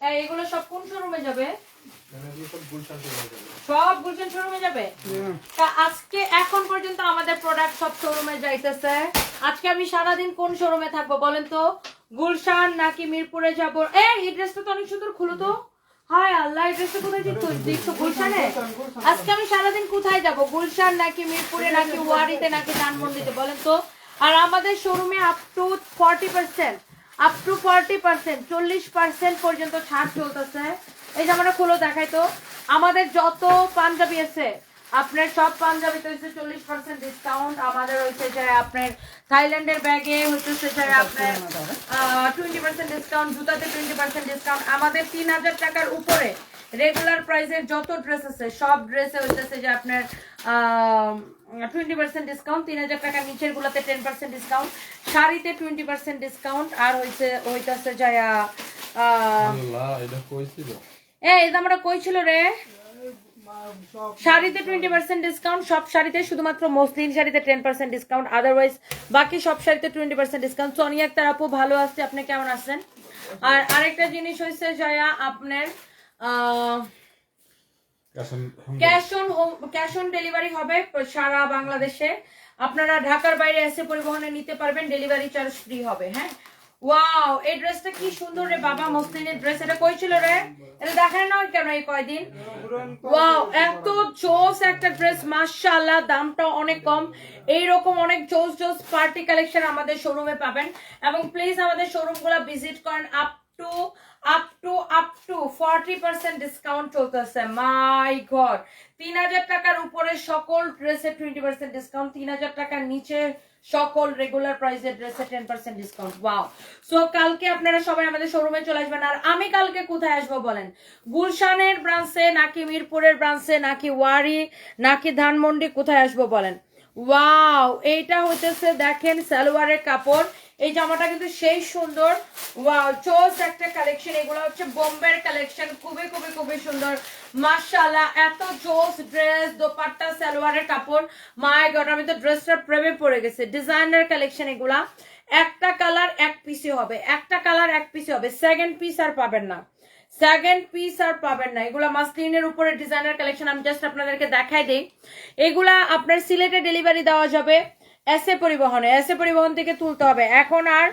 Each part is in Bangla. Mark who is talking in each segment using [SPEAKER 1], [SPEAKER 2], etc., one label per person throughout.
[SPEAKER 1] এই, এগুলো সব কোন শোরুমে যাবে?
[SPEAKER 2] মানে সব গুলশান যাবে।
[SPEAKER 1] সব শোরুমে যাবে? তা আজকে এখন পর্যন্ত আমাদের প্রোডাক্ট সব শোরুমে যাইতেছে। আজকে আমি সারাদিন কোন শোরুমে থাকব বলেন তো? গুলশান নাকি মিরপুরে যাব? এই এই ড্রেসটা তো অনেক সুন্দর খুলো তো। হায় আল্লাহ এই ড্রেসটা কোথায় দিচ্ছ? দিচ্ছ গুলশানে আজকে আমি সারাদিন কোথায় যাব? গুলশান নাকি মিরপুরে নাকি ওয়ারিতে নাকি ধানমন্ডিতে বলেন তো? আর আমাদের শোরুমে up to forty percent up to forty percent চল্লিশ পার্সেন্ট পর্যন্ত ছাড় চলতেছে। এই জামাটা খুলো দেখাই তো, আমাদের যত পাঞ্জাবি আছে, আপনার সব পাঞ্জাবিতে হচ্ছে চল্লিশ পার্সেন্ট ডিসকাউন্ট আমাদের হচ্ছে যে আপনার থাইল্যান্ডের ব্যাগে হচ্ছে যে আপনার টোয়েন্টি পার্সেন্ট ডিসকাউন্ট জুতাতে টোয়েন্টি পার্সেন্ট ডিসকাউন্ট আমাদের তিন হাজার টাকার উপরে রেগুলার প্রাইসের যত ড্রেস আছে সব ড্রেসে হইতেছে যে আপনার টোয়েন্টি পার্সেন্ট ডিসকাউন্ট তিন হাজার টাকার নিচের গুলাতে টেন পার্সেন্ট ডিসকাউন্ট শাড়িতে টোয়েন্টি পার্সেন্ট ডিসকাউন্ট আর হইছে হইতেছে যে আহ,
[SPEAKER 2] আল্লাহ এটা
[SPEAKER 1] আমরা কই ছিল রে? শাড়িতে টোয়েন্টি পার্সেন্ট ডিসকাউন্ট সব শাড়িতে শুধুমাত্র মসলিন শাড়িতে টেন পার্সেন্ট ডিসকাউন্ট আদারওয়াইজ বাকি সব শাড়িতে twenty percent discount Sonia Akter আপু ভালো আছে আপনি কেমন আছেন? আর আরেকটা জিনিস হয়েছে জয়া আপনার cash on home cash on delivery হবে সারা বাংলাদেশে। আপনারা ঢাকার বাইরে এসে পরিবহনে নিতে পারবেন ডেলিভারি চার্জ ফ্রি হবে হ্যাঁ? ওয়াও এই ড্রেসটা কি সুন্দর রে বাবা মসলিনের ড্রেস এটা কই ছিল রে? এটা দেখায় না কেন এই কয়দিন? ওয়াও এত জোস একটা ড্রেস মাশাআল্লাহ দামটা অনেক কম। এইরকম অনেক জোস জোস পার্টি কালেকশন আমাদের শোরুমে পাবেন। এবং প্লিজ আমাদের শোরুমগুলো ভিজিট করেন up to up to up to forty percent discount চলতেছে। মাই গড তিন হাজার টাকার উপরে সকল ড্রেসে টোয়েন্টি পার্সেন্ট ডিসকাউন্ট তিন হাজার টাকার নিচে সকল রেগুলার প্রাইসের ড্রেসে ten percent discount wow so কালকে আপনারা সবাই আমাদের শোরুমে চলে আসবেন। আর আমি কালকে কোথায় আসব বলেন? গুলশানের ব্রাঞ্চে নাকি মিরপুরের ব্রাঞ্চে নাকি ওয়ারি নাকি ধানমন্ডি কোথায় আসব বলেন? ওয়াও এইটা হইতেছে দেখেন সালোয়ারের কাপড়। এই জামাটা কিন্তু সেই সুন্দর। চোস একটা কালেকশন এগুলো হচ্ছে বোম্বের কালেকশন খুবই খুবই খুবই সুন্দর। মাশাআল্লাহ, এত জোস ড্রেস দোপাট্টা, সালোয়ারের কাপড়। মাই গড আমি তো ড্রেসটার প্রেমে পড়ে গেছে। ডিজাইনার কালেকশন এগুলা। একটা কালার এক পিসে হবে। একটা কালার এক পিসে হবে। সেকেন্ড পিস আর পাবেন না। সেকেন্ড পিস আর পাবেন না। এগুলা মাসলিনের উপরে ডিজাইনার কালেকশন আমি জাস্ট আপনাদেরকে দেখাই দিই। এগুলা আপনার সিলেটে ডেলিভারি দেওয়া যাবে। এসএ পরিবহনে এসএ পরিবহন থেকে তুলতে হবে। এখন আর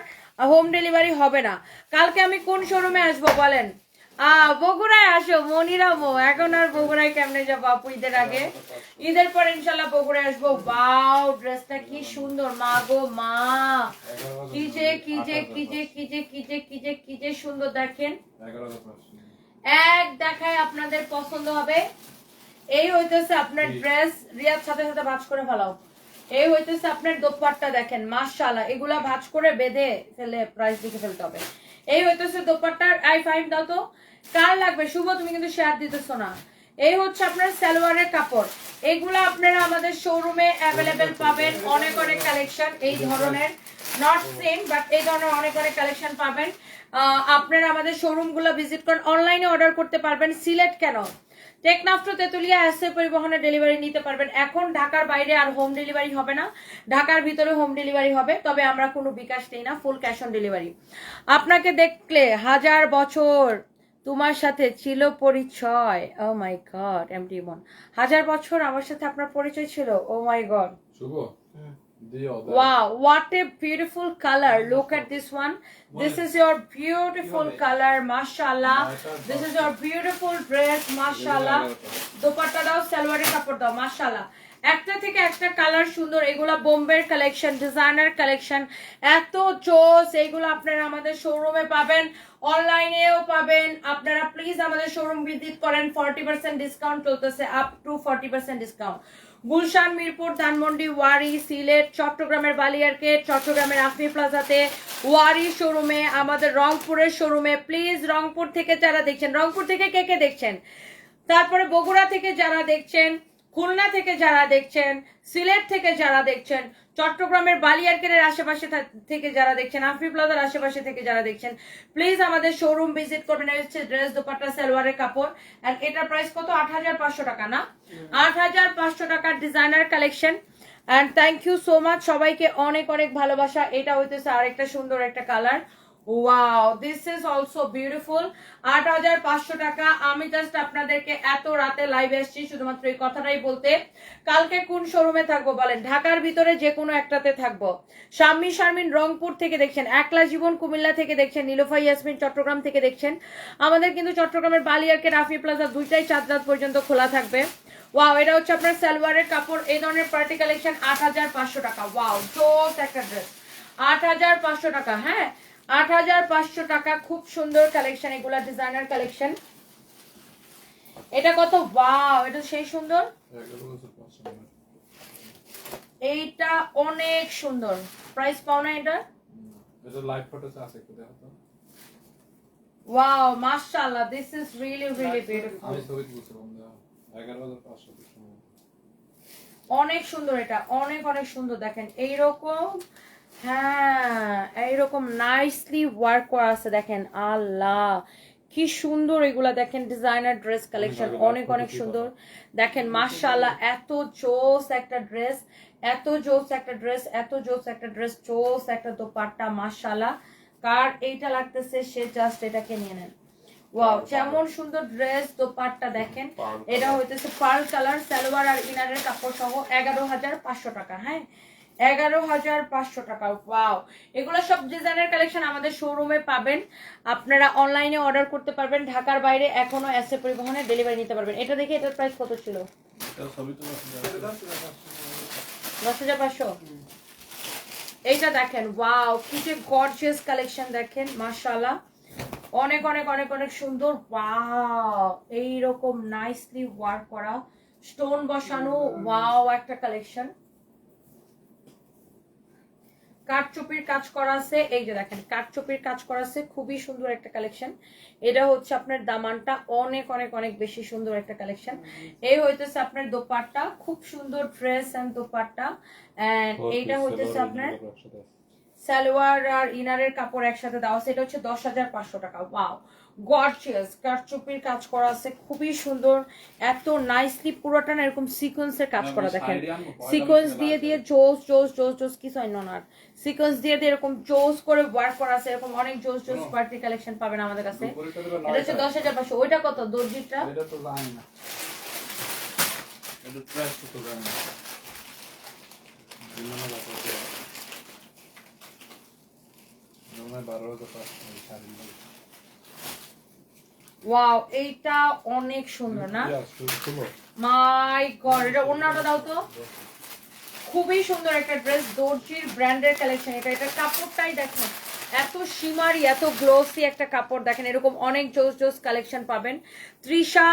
[SPEAKER 1] হোম ডেলিভারি হবে না। কালকে আমি কোন শোরুমে আসব বলেন? বগুড়ায় আসো মনিরামো এখন আর বগুড়ায় কেমনে যাব আপু ঈদের আগে? ঈদের পর ইনশাল্লাহ বগুড়ায় আসব। বাও ড্রেসটা কি সুন্দর। মা গো মা। কি যে কি যে কি যে কি যে কি যে কি যে কি যে সুন্দর দেখেন। এক দেখায় আপনাদের পছন্দ হবে। এই হইতেছে আপনার ড্রেস রিয়ার সাথে সাথে ভাঁজ করে ফেলাও। এই হইতেছে আপনার দোপাট্টা দেখেন, মাশাআল্লাহ, এগুলা ভাঁজ করে বেঁধে ফেলে প্রাইস দিকে ফেলতে হবে। এই হইতেছে দোপাট্টার আই ফাইভ দাও তো। কার লাগবে? শুভ, তুমি কিন্তু শেয়ার দিতেছো না। এই হচ্ছে আপনার সালোয়ারের কাপড়। এগুলা আপনারা আমাদের শোরুমে অ্যাভেলেবেল পাবেন। অনেক অনেক কালেকশন এই ধরনের। নট সেম বাট এই ধরনের অনেক অনেক কালেকশন পাবেন। আপনারা আমাদের শোরুমগুলো ভিজিট করেন অনলাইনে অর্ডার করতে পারবেন। সিলেট কেন? টেকনাফটো তেতুলিয়া এসে পরিবহনে ডেলিভারি নিতে পারবেন। এখন ঢাকার বাইরে আর হোম ডেলিভারি হবে না। ঢাকার ভিতরে হোম ডেলিভারি হবে, তবে আমরা কোনো বিকাশ নেই না ফুল ক্যাশ অন ডেলিভারি আপনাকে দেখলে হাজার বছর তোমার সাথে ছিল পরিচয়। ও মাই গড এমটি মন হাজার বছর আমার সাথে আপনার পরিচয় ছিল। ও my God
[SPEAKER 2] Shubho.
[SPEAKER 1] Wow, what a beautiful color. Look at this one. This is your beautiful color, mashallah. This is your beautiful dress, mashallah. Dupatta দাও সালোয়ারের কাপড় দাও মাশাআল্লাহ একটা থেকে একটা কালার সুন্দর এগুলা বোম্বের কালেকশন ডিজাইনার কালেকশন এত জোস এগুলো আপনারা আমাদের শোরুমে পাবেন অনলাইনেও পাবেন আপনারা প্লিজ আমাদের শোরুম ভিজিট করেন ফর্টি পার্সেন্ট ডিসকাউন্ট চলতেছে up to forty percent discount Gulshan, Mirpur, Dhanmondi, Wari, Sylhet, চট্টগ্রামের বালিয়ারকে, চট্টগ্রামের আফি প্লাজাতে, ওয়ারি শোরুমে, আমাদের রংপুরের শোরুমে প্লিজ রংপুর থেকে যারা দেখছেন, রংপুর থেকে কে কে দেখছেন? তারপরে বগুড়া থেকে যারা দেখছেন, খুলনা থেকে যারা দেখছেন, সিলেট থেকে যারা দেখছেন চট্টগ্রামের বালিয়ারকেরের আশেপাশে থেকে যারা দেখছেন আফি প্লাজার আশেপাশে থেকে যারা দেখছেন প্লিজ আমাদের শোরুম ভিজিট করবেন। হচ্ছে ড্রেস দোপাট্টা সালোয়ারের কাপড়। আর এটার প্রাইস কত? আট হাজার পাঁচশো টাকা না? আট হাজার পাঁচশো টাকার designer collection and thank you so much সবাইকে অনেক অনেক ভালোবাসা। এটা হইতেছে আরেকটা সুন্দর একটা colour wow this is also beautiful আট হাজার পাঁচশো টাকা। আমি জাস্ট আপনাদেরকে এত রাতে লাইভ এসেছি, শুধুমাত্র এই কথাটাই বলতে। কালকে কোন শোরুমে থাকব বলেন? ঢাকার ভিতরে যে কোনো একটাতে থাকব। শাম্মী শারমিন রংপুর থেকে দেখছেন, একলা জীবন কুমিল্লা থেকে দেখছেন, নীলোফা ইয়াসমিন চট্টগ্রাম থেকে দেখছেন। আমাদের কিন্তু চট্টগ্রামের বালিয়ারকে রাফি প্লাজা দুইটাই চার রাত পর্যন্ত খোলা থাকবে। ওয়াও এটা হচ্ছে আপনার সালোয়ারের কাপড়। এই ধরনের পার্টি কালেকশন আট হাজার পাঁচশো টাকা। ওয়াও জোস একটা ড্রেস আট হাজার পাঁচশো টাকা হ্যাঁ? আট হাজার পাঁচশো টাকা। খুব সুন্দর কালেকশন এগুলা ডিজাইনার কালেকশন এটা কত? ওয়াও এটা সেই সুন্দর?
[SPEAKER 2] এগারো হাজার পাঁচশো টাকা।
[SPEAKER 1] এইটা অনেক সুন্দর। প্রাইস পাও না এটা?
[SPEAKER 2] এটা লাইভ ফটো আছে একটু দেখো তো।
[SPEAKER 1] ওয়াও মাশাআল্লাহ দিস ইজ রিয়েলি বিউটিফুল
[SPEAKER 2] আমি ছবি তুলছিলাম।
[SPEAKER 1] অনেক সুন্দর এটা অনেক অনেক সুন্দর। দেখেন এইরকম হ্যাঁ এইরকম নাইসলি ওয়ার্ক করা আছে দেখেন আল্লাহ। কি সুন্দর এগুলা দেখেন ডিজাইনার ড্রেস কালেকশন অনেক অনেক সুন্দর। দেখেন মাশাআল্লাহ এত জোস একটা ড্রেস এত জোস একটা ড্রেস এত জোস একটা ড্রেস জোস একটা দোপাট্টা মাশাআল্লাহ। কার এইটা লাগতেছে সে জাস্ট এটাকে নিয়ে নেন। ওয়াও যেমন সুন্দর ড্রেস দোপাট্টা দেখেন এটা হইতেছে পার্ল কালার সালোয়ার আর ইনারের কাপড় সহ এগারো হাজার পাঁচশো টাকা হ্যাঁ? এগারো হাজার পাঁচশো টাকা। ওয়াও এগুলো সব ডিজাইনের কালেকশন আমাদের শোরুমে পাবেন। আপনারা অনলাইনে অর্ডার করতে পারবেন। ঢাকার বাইরে এখনও এসে পরিবহনে ডেলিভারি নিতে পারবেন। এটা দেখে এটার প্রাইস কত ছিল? দশ হাজার পাঁচশো। এইটা দেখেন। ওয়াও কি যে গর্জিয়াস কালেকশন দেখেন। মাশাআল্লাহ। অনেক অনেক অনেক অনেক সুন্দর। ওয়াও এইরকম নাইসলি ওয়ার্ক করা স্টোন বসানো। ওয়াও একটা কালেকশন কাঠচুপির কাজ করা আছে। এই যে দেখেন কাঠচুপির কাজ করা আছে। খুবই সুন্দর একটা কালেকশন। এটা হচ্ছে আপনার দামানটা অনেক অনেক অনেক বেশি সুন্দর একটা কালেকশন। এই হইতেছে আপনার দোপাট্টা খুব সুন্দর ড্রেস এন্ড দোপাট্টা। এন্ড এইটা হইতেছে আপনার সালোয়ার আর ইনারের কাপড় একসাথে দেওয়া আছে। এটা হচ্ছে দশ হাজার পাঁচশো টাকা। ওয়াও গর্জিয়াস কারচুপির কাজ করা আছে খুবই সুন্দর এত নাইসলি পুরোটা না এরকম সিকোয়েন্সের কাজ করা দেখেন। সিকোয়েন্স দিয়ে দিয়ে জোস জোস জোস জোস কি হয় না সিকোয়েন্স দিয়ে দিয়ে এরকম জোস করে ওয়ার্ক করা আছে এরকম অনেক জোস জোস পার্টি কালেকশন পাবেন আমাদের কাছে। এটা হচ্ছে দশ হাজার পাঁচশো। ওইটা কত? দর্জিটা?
[SPEAKER 2] এটা তো জানি
[SPEAKER 1] ওয়াও এইটা অনেক সুন্দর না? মাই গড এটা অন্যটা দাও তো। খুবই সুন্দর একটা ড্রেস দর্জির ব্র্যান্ডের কালেকশন এটা। এটা কাপড়টাই দেখেন এত সীমারি এত গ্লোসি একটা কাপড় দেখেন এরকম অনেক জোস জোস কালেকশন পাবেন। তৃষা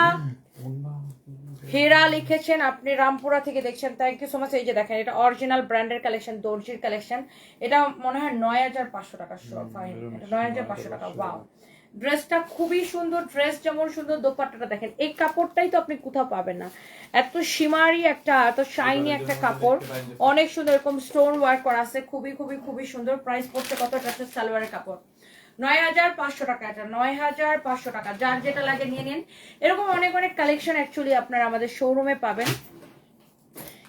[SPEAKER 1] হেরা লিখেছেন আপনি রামপুরা থেকে দেখছেন। থ্যাংক ইউ সো মাচ এই যে দেখেন এটা অরিজিনাল ব্র্যান্ডের কালেকশন দর্জির কালেকশন এটা মনে হয় নয় হাজার পাঁচশো টাকা নয় হাজার পাঁচশো টাকা ওয়াও ড্রেসটা খুবই সুন্দর ড্রেস যেমন সুন্দর দোপাট্টাটা দেখেন। এই কাপড়টাই তো আপনি কোথাও পাবেন না। এত সীমারি একটা এত শাইনি একটা কাপড়। অনেক সুন্দর এরকম স্টোন ওয়ার্ক করা আছে। খুবই খুবই খুবই সুন্দর। প্রাইস পড়ছে কত? হচ্ছে সালোয়ারের কাপড়। নয় হাজার পাঁচশো টাকা এটা নয় হাজার পাঁচশো টাকা। যার যেটা লাগে নিয়ে নিন। এরকম অনেক অনেক কালেকশন অ্যাকচুয়ালি আপনারা আমাদের শোরুমে পাবেন।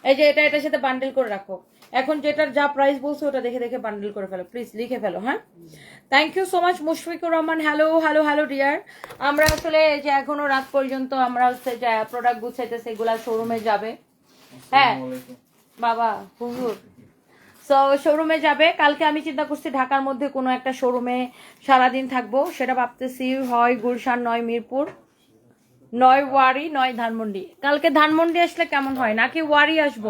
[SPEAKER 1] এই যে এটা এটার সাথে বান্ডেল করে রাখো। এখন যেটার যা প্রাইস বলছো ওটা দেখে দেখে বান্ডেল করে ফেলো। প্লিজ লিখে ফেলো হ্যাঁ? Thank you so much Mushfiqur Rahman. Hello hello hello dear আমরা আসলে যে এখনও রাত পর্যন্ত আমরা হচ্ছে যে প্রোডাক্ট গুছাইতেছে এগুলা শোরুমে যাবে। হ্যাঁ? বাবা হুজুর। সো শোরুমে যাবে। কালকে আমি চিন্তা করছি ঢাকার মধ্যে কোনো একটা শোরুমে সারাদিন থাকব। সেটা ভাবতেছি হয় গুলশান নয় মিরপুর নয় ওয়ারি নয় ধানমন্ডি। কালকে ধানমন্ডি আসলে কেমন হয়? নাকি ওয়ারি আসব?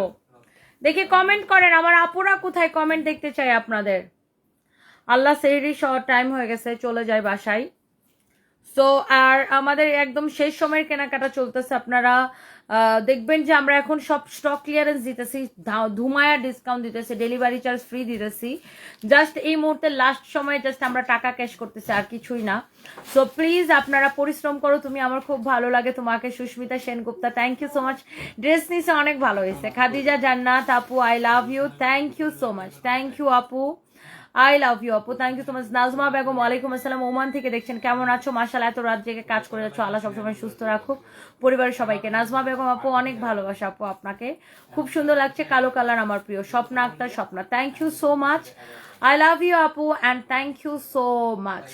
[SPEAKER 1] দেখি কমেন্ট করেন, আমার আপুরা কোথায় কমেন্ট দেখতে চাই আপনাদের? আল্লাহ সেহরি টাইম হয়ে গেছে, চলে যায় বাসায়। সো আর আমাদের একদম শেষ সময়ের কেনাকাটা চলতেছে আপনারা দেখবেন যে আমরা এখন সব স্টক ক্লিয়ারেন্স দিতেছি ধুমায়া ডিসকাউন্ট দিতেছি ডেলিভারি চার্জ ফ্রি দিতেছি। জাস্ট এই মুহূর্তে লাস্ট সময়ে জাস্ট আমরা টাকা ক্যাশ করতেছি, আর কিছুই না। সো প্লিজ আপনারা পরিশ্রম করো, তুমি আমার খুব ভালো লাগে, তোমাকে Sushmita Sengupta thank you so much dress নিচে অনেক ভালো হয়েছে। খাদিজা জান্নাত, আপু I love you thank you so much thank you আপু। আই লাভ ইউ আপু thank you so much Nazma Begum, ওয়ালাইকুম আসসালাম। ওমান থেকে দেখছেন, কেমন আছো? মাসাল এত রাত জেগে কাজ করে যাচ্ছ, আল্লাহ সবসময় সুস্থ রাখুক। পরিবারের সবাইকে। নাজমা বেগম আপু, অনেক ভালোবাসা আপু আপনাকে। খুব সুন্দর লাগছে, কালো কালার আমার প্রিয় Swapna Akter, Swapna. Thank you so much I love you আপু and thank you so much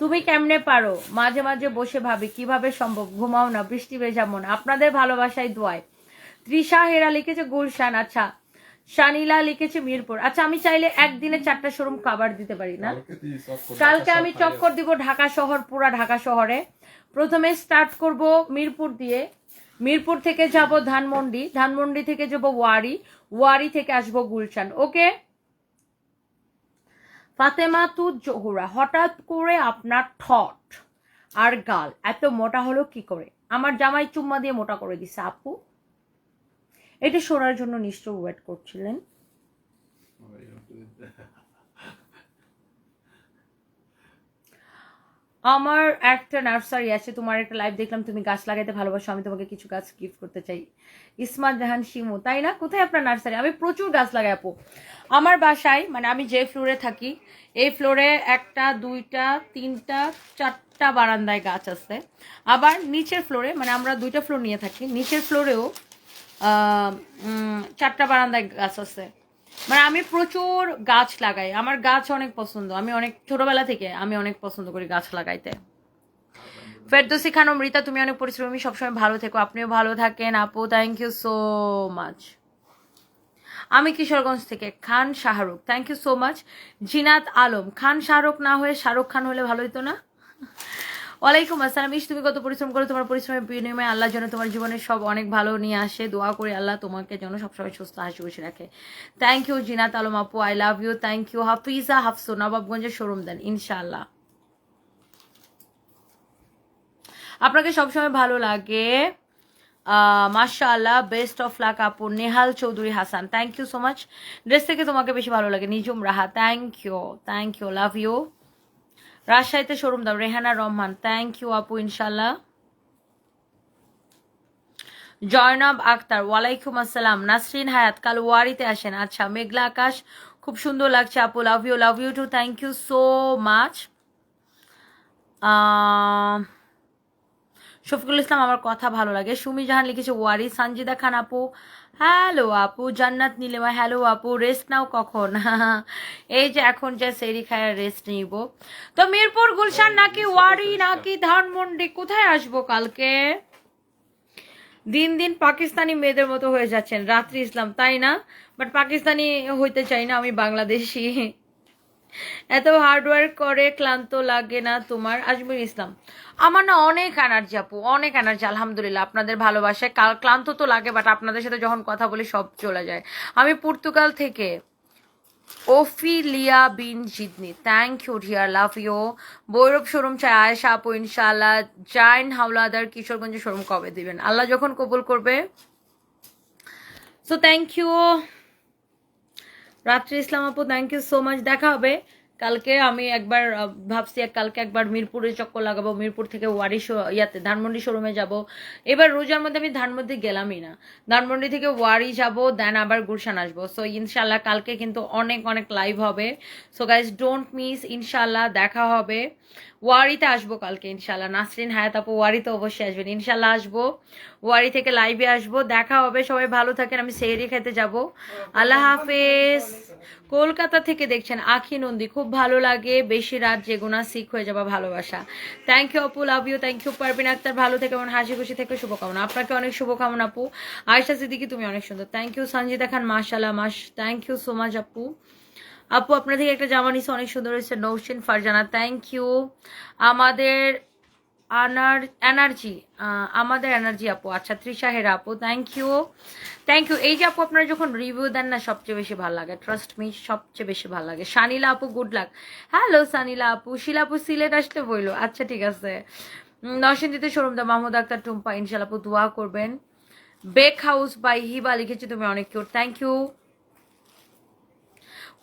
[SPEAKER 1] তুমি কেমনে পারো? মাঝে মাঝে বসে ভাবি, কীভাবে সম্ভব? ঘুমাও না, বৃষ্টি ভেজা মন। আপনাদের ভালোবাসায় দোয়ায়। তৃষা হেরা লিখেছে, গুলশান আচ্ছা। শানিলা লিখেছে মিরপুর। আচ্ছা আমি চাইলে একদিনে চারটা শোরুম কাবার দিতে পারি না?
[SPEAKER 2] কালকে ঢাকা
[SPEAKER 1] আমি চক্কর দিব ঢাকা শহর পুরা ঢাকা শহরে। প্রথমে স্টার্ট করব মিরপুর দিয়ে। মিরপুর থেকে যাব ধানমন্ডি। ধানমন্ডি থেকে যাব ওয়ারি। ওয়ারি থেকে আসব গুলশান। ওকে ফাতেমা তু জহুরা হঠাৎ করে আপনার ঠট আর গাল এত মোটা হলো কি করে? আমার জামাই চুম্মা দিয়ে মোটা করে দিছে আপু। এটা শোনার জন্য নিশ্চয় ওয়েট করছিলেন। আমার একটা নার্সারি আছে, তোমার একটা লাইভ দেখলাম, তুমি গাছ লাগাইতে ভালোবাসো, আমি তোমাকে কিছু গাছ গিফট করতে চাই। ইসমাত জাহান শিমু, তাই না? কোথায় আপনার নার্সারি আমি প্রচুর গাছ লাগাই, আপু। আমার বাসায় মানে আমি যে ফ্লোরে থাকি, এই ফ্লোরে একটা, দুইটা, তিনটা, চারটা বারান্দায় গাছ আছে। আবার নিচের ফ্লোরে মানে আমরা দুইটা ফ্লোর নিয়ে থাকি, নিচের ফ্লোরেও চারটা বারান্দায় গাছ আছে। মানে আমি প্রচুর গাছ লাগাই। আমার গাছ অনেক পছন্দ। আমি অনেক ছোটবেলা থেকে আমি অনেক পছন্দ করি গাছ লাগাইতে। ফেরদোসি খানম অমৃতা তুমি অনেক পরিশ্রমী। সবসময় ভালো থেকো। আপনিও ভালো থাকেন। আপু থ্যাংক ইউ সো মাচ আমি কিশোরগঞ্জ থেকে Khan Shahrukh. Thank you so much Zinat Alam, Khan Shahrukh না হয়ে শাহরুখ খান হলে ভালো হতো না? ওয়ালাইকুম আসসালাম। ইস, তুমি কত পরিশ্রম করো, তোমার পরিশ্রমের বিনিময়ে আল্লাহ যেন তোমার জীবনে সব অনেক ভালো নিয়ে আসে। দোয়া করি আল্লাহ তোমাকে যেন সবসময় সুস্থ হাসি খুশি রাখে। থ্যাংক ইউ জিনাত আলম আপু I love you thank you Hafiza, Hafso, নবাবগঞ্জের শোরুম দেন, ইনশাআল্লাহ। আপনাকে সবসময় ভালো লাগে। মাশাআল্লাহ বেস্ট অফ লাক আপু, Nehal Chowdhury Hasan thank you so much dress থেকে তোমাকে বেশি ভালো লাগে, Nijum Raha thank you thank you love you রাজশাহীতে শোরুম দাও রেহানা রহমান থ্যাংক ইউ আপু ইনশাল্লাহ জয়নাব আক্তার, ওয়ালাইকুম আসসালাম। নাসরিন হায়াত, কাল ওয়ারিতে আসেন। আচ্ছা মেঘলা আকাশ, খুব সুন্দর লাগছে আপু love you love you too thank you so much Shafiqul Islam, আমার কথা ভালো লাগে। সুমি জাহান লিখেছে ওয়ারি সানজিদা খান আপু হ্যালো আপু জান্নাত নিলেমা হ্যালো আপু রেস্ট নাও কখন? এই যে এখন যে সেরি খায় রেস্ট নিব। তো মিরপুর গুলশান নাকি ওয়ারি নাকি ধানমন্ডি? কোথায় আসব কালকে? দিন দিন পাকিস্তানি মেয়েদের মতো হয়ে যাচ্ছেন। রাত্রি ইসলাম তাই না? বাট পাকিস্তানি হইতে চাই না আমি বাংলাদেশি। এত হার্ডওয়ার্ক করে ক্লান্ত লাগে না তোমার? আজমির ইসলাম, আমার না অনেক এনার্জি আপু, অনেক এনার্জি আলহামদুলিল্লাহ, আপনাদের ভালোবাসায় কাল- ক্লান্ত তো লাগে বাট আপনাদের সাথে যখন কথা বলি সব চলে যায়। আমি পর্তুগাল থেকে Ophelia bin Zidni thank you dear love you Bhairab showroom চাই, আয়েশা আপু, ইনশাআল্লাহ, জাইন হাওলাদার, কিশোরগঞ্জের শোরুম কবে দিবেন? আল্লাহ যখন কবুল করবে। সো থ্যাংক ইউ রাত্রি ইসলাম আপু থ্যাংক ইউ সো মাচ দেখা হবে। কালকে আমি একবার ভাবছি কালকে একবার মিরপুরে চক্কর লাগাবো। মিরপুর থেকে ওয়ারি ইয়াতে ধানমন্ডি শোরুমে যাব। এবার রোজার মধ্যে আমি ধানমন্ডি গেলামই না। ধানমন্ডি থেকে ওয়ারি যাব দেন আবার গুলশান আসব। সো ইনশাল্লাহ কালকে কিন্তু অনেক অনেক লাইভ হবে। সো গাইজ ডোন্ট মিস ইনশাল্লাহ দেখা হবে। ওয়ারিতে আসব কালকে ইনশাল্লাহ নাসরিন, হায়াত আপু, ওয়ারিতে অবশ্যই আসবেন। ইনশাল্লাহ আসব। ওয়ারি থেকে লাইভে আসব। দেখা হবে। সবাই ভালো থাকেন। আমি সেহরি খেতে যাব। আল্লাহ হাফেজ। কলকাতা থেকে দেখছেন আখি নন্দী। খুব ভালো লাগে। বেশি রাত যেগুনা শিখ হয়ে যাবা ভালোবাসা। থ্যাংক ইউ আপু। Love you thank you Parvin Akter. ভালো থেকে এবং হাসি খুশি থেকে। শুভকামনা। আপনাকে অনেক শুভকামনা, আপু। আয়সা সিদ্দিকি, তুমি অনেক সুন্দর। Thank you Sanjita Khan. মাশাল্লাহ মাস থ্যাংক ইউ সো মাচ আপু। আপু, আপনার থেকে একটা জামা নিছে, অনেক সুন্দর হয়েছে। নৌসিন ফারজানা থ্যাংক ইউ আমাদের আনার এনার্জি আমাদের এনার্জি আপু। আচ্ছা ত্রিশা হেরা, আপু থ্যাংক ইউ থ্যাংক ইউ এই যে আপু, আপনারা যখন রিভিউ দেন না, সবচেয়ে বেশি ভালো লাগে। ট্রাস্ট মি সবচেয়ে বেশি ভালো লাগে। সানিলা আপু গুড লাক হ্যালো সানিলা আপু। শিলা আপু, সিলেট আসলে বইলো। আচ্ছা ঠিক আছে। নরসিংদীতে শোরুম দা মাহমুদ আক্তার, টুম্পা ইনশাল্লাহ আপু, দোয়া করবেন। বেক হাউস বাই হিবা লিখেছি, তুমি অনেক cute thank you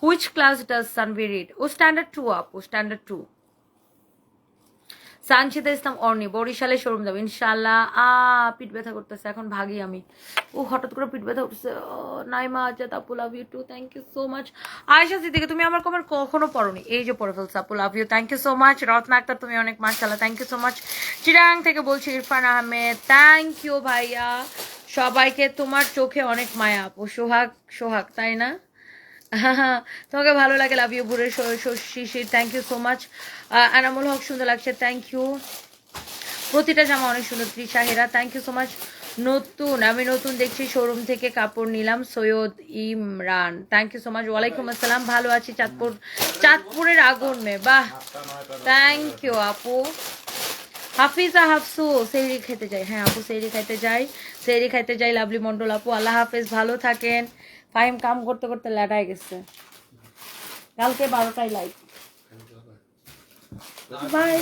[SPEAKER 1] which class does Sanvi read O standard two up O standard two Sanchida Islam Orni বরিশালে শোরুম যাব ইনশাল্লাহ আ পিঠ ব্যথা করতেছে এখন ভাগি আমি ও হঠাৎ করে পিঠ ব্যথা ও, নাইমা আজাদ আপু love you too thank you so much Ayesha Siddique তুমি আমার কমেন্ট কখনো পড়োনি। এই যে পড়ে ফেলছো আপু love you thank you so much Ratna Akter তুমি অনেক মার্শাল্লাহ thank you so much Chirang থেকে বলছি ইরফান আহমেদ থ্যাংক ইউ ভাইয়া। সবাইকে তোমার চোখে অনেক মায়া আপু সোহাগ সোহাগ তাই না? হ্যাঁ তোমাকে ভালো লাগে love you বুড়ের Shishir thank you so much Anamul Haque সুন্দর লাগছে থ্যাংক ইউ প্রতিটা জামা অনেক সুন্দর, Trisha Hera thank you so much নতুন, আমি নতুন দেখছি শোরুম থেকে কাপড় নিলাম, Syed Imran thank you so much ওয়ালাইকুম আসসালাম, ভালো আছি, চাঁদপুর চাঁদপুরের আগুন মে বাহ থ্যাংক ইউ আপু। হাফিজা হাফসু সেহরি খেতে যাই হ্যাঁ আপু, সেহরি খাইতে যাই, সেহরি খাইতে যাই, লাভলি মন্ডল আপু, আল্লাহ হাফেজ, ভালো থাকেন। ফাইম কাম করতে করতে ল্যাটায় গেছে। কালকে বারোটায় লাইভ বাই